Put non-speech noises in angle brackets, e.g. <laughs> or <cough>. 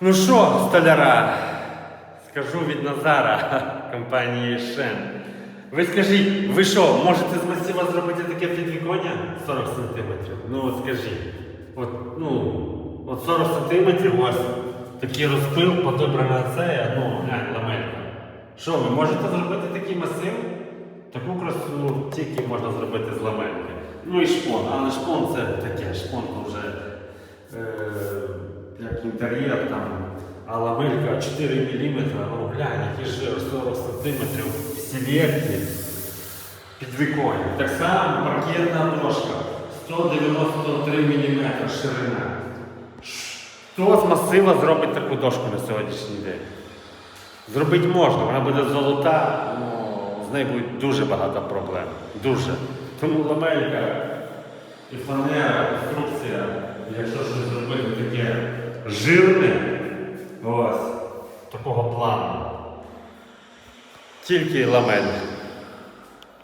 Ну що, столяра, скажу від Назара <laughs> компанії Шен. Ви скажіть, ви що, можете з масива зробити таке підвіконня 40 сантиметрів? Ну от скажіть. От, ну, от 40 сантиметрів у вас такий розпил, подобрана це, ну, ламелька. Що, ви можете зробити такий масив? Таку красу тільки можна зробити з ламельки. Ну і шпон, але шпон це таке, шпон вже інтер'єр там, а ламелька 4 мм, ну глянь, який жир 40 см в селекті підвіконня. Так само паркетна дошка 193 мм ширина. Хто з масива зробить таку дошку на сьогоднішній день? Зробити можна, вона буде золота, ну, з нею буде дуже багато проблем. Дуже. Тому ламелька і фанера, конструкція, якщо щось зробити таке жирне, ось, такого плану. Тільки ламель.